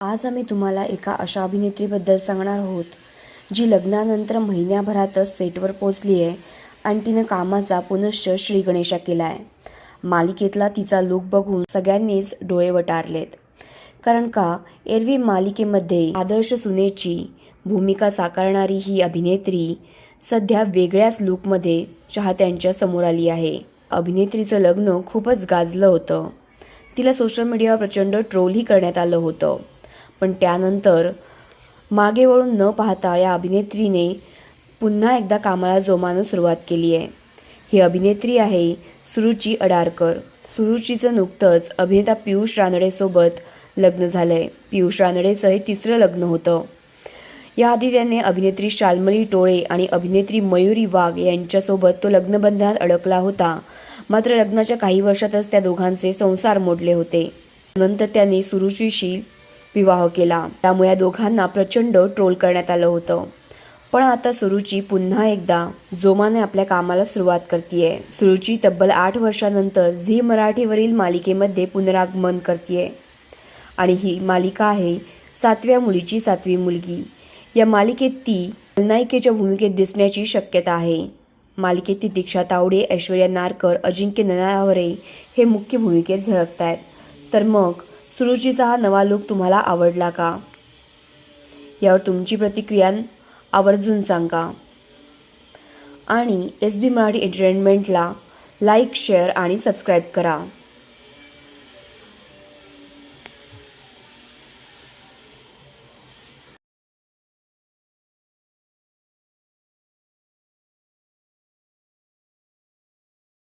आज आम्ही तुम्हाला एका अशा अभिनेत्रीबद्दल सांगणार आहोत जी लग्नानंतर महिन्याभरातच सेटवर पोचली आहे आणि तिनं कामाचा पुनश्च श्रीगणेशा केला आहे. मालिकेतला तिचा लूक बघून सगळ्यांनीच डोळे वटारलेत. कारण का एरवी मालिकेमध्ये आदर्श सुनेची भूमिका साकारणारी ही अभिनेत्री सध्या वेगळ्याच लूकमध्ये चाहत्यांच्या समोर आली आहे. अभिनेत्रीचं लग्न खूपच गाजलं होतं. तिला सोशल मीडियावर प्रचंड ट्रोलही करण्यात आलं होतं. पण त्यानंतर मागे वळून न पाहता या अभिनेत्रीने पुन्हा एकदा कामाला जोमानं सुरुवात केली आहे. ही अभिनेत्री आहे सुरुची अडारकर. सुरुचीचं नुकतंच अभिनेता पियुष रानडेसोबत लग्न झालं आहे पियुष रानडेचं हे तिसरं लग्न होतं. याआधी त्याने अभिनेत्री शाल्मली टोळे आणि अभिनेत्री मयुरी वाघ यांच्यासोबत तो लग्नबंधनात अडकला होता. मात्र लग्नाच्या काही वर्षातच त्या दोघांचे संसार मोडले होते. नंतर त्याने सुरुचीशी विवाह केला. त्यामुळे या दोघांना प्रचंड ट्रोल करण्यात आलं होतं. पण आता सुरुची पुन्हा एकदा जोमाने आपल्या कामाला सुरुवात करते सुरुची तब्बल आठ वर्षानंतर झी मराठीवरील मालिकेमध्ये पुनरागमन करते आणि ही मालिका आहे सातव्या मुलीची सातवी मुलगी. या मालिकेत ती खलनायिकेच्या भूमिकेत दिसण्याची शक्यता आहे. मालिकेत ती दीक्षा तावडे ऐश्वर्या नारकर अजिंक्य ननावरे हे मुख्य भूमिकेत झळकत आहेत तर मग सुरुचीचा हा नवा लुक तुम्हाला आवडला का? यावर तुमची प्रतिक्रिया आवर्जून सांगा. आणि एस बी मराठी एंटरटेनमेंटला लाईक शेअर आणि सबस्क्राईब करा.